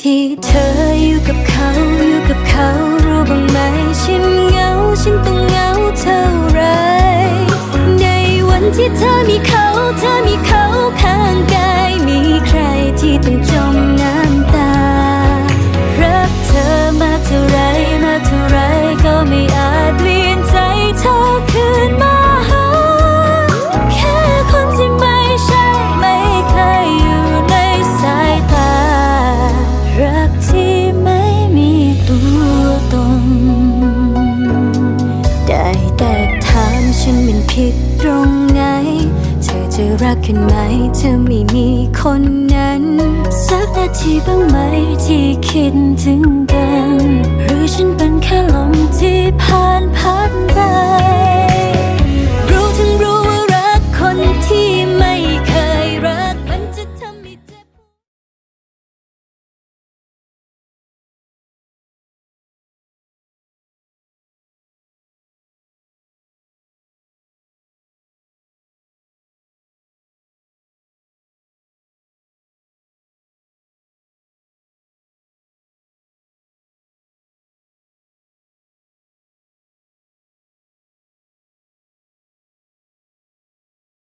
ที่เธออยู่กับเขาอยู่กับเขารู้บ้างไหมฉันเหงาฉันต้องเหงาเท่าไร ในวันที่เธอมีเขาเธอมีเขา ฉันมันผิดตรงไหน เธอจะรักกันไหม เธอไม่มีคนนั้น สักนาทีบ้างไหมที่คิดถึงกัน หรือฉันเป็น